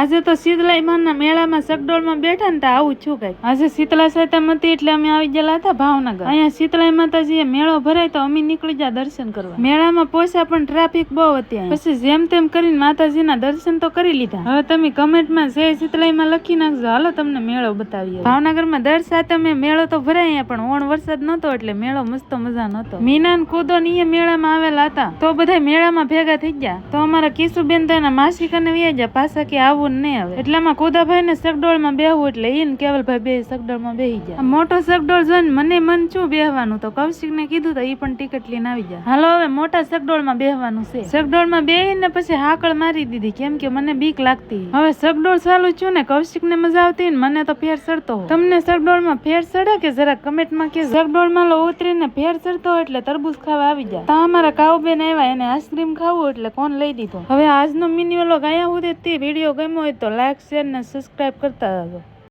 આજે તો શીતલાઈ માના મેળામાં સગડોળમાં બેઠા ને તો આવું છું કઈ આજે શીતલા સાતમ હતી એટલે અમે આવી ગયેલા હતા ભાવનગર. અહીંયા શીતલાઈ માતાજી મેળો ભરાય તો અમે નીકળી ગયા દર્શન કરવા. મેળામાં પહોંચ્યા પણ ટ્રાફિક બહુ હતી પછી જેમ તેમ કરીને માતાજીના દર્શન તો કરી લીધા. હવે તમે કમેન્ટમાં જય શીતલાઈમાં લખી નાખજો. હાલો તમને મેળો બતાવીએ. ભાવનગરમાં દર સાતમે મેળો તો ભરાય પણ ઓણ વરસાદ નતો એટલે મેળો મસ્ત મજા નતો મીના ને કુદો ને મેળામાં આવેલા હતા. તો બધા મેળામાં ભેગા થઈ ગયા. તો અમારા કિશુબેન તો એના માસી કને વ્યા ગયા પાછા કે આવું ને નહીં આવે એટલામાં કુદાભાઈ ને સગડોળમાં બેહવું એટલે ઈ ને કેવલભાઈ બે સગડોળમાં બેહી ગયા મોટો સગડોળ જોઈને મને મન શું બેહવાનું? તો કૌશિક ને કીધું તો ઈ પણ ટિકિટ લઈને આવી ગયા હાલો હવે મોટા સગડોળમાં બેહવાનું છે. સગડોળમાં બેહીને પછી હાકળ મારી દીધી, કેમ કે મને બીક લાગતી. હવે સગડોળ ચાલુ છું ને કૌશિક ને મજા આવતી ને મને તો ફેર ચડતો તમને સગડોળમાં ફેર ચડે કે જરા કમેન્ટમાં કે સગડોળમાં લો ઉતરીને ફેર ચડતો એટલે તરબૂચ ખાવા આવી જાય. તો અમારા કાઉબેન આવ્યા, એને આઈસ્ક્રીમ ખાવું એટલે કોણ લઈ દીધો? હવે આજનો મિની વ્લોગ અહીંયા સુધી તે વીડિયો ગમ્યો હોય તો લાઇક શેર અને સબસ્ક્રાઇબ કરતા રહેજો.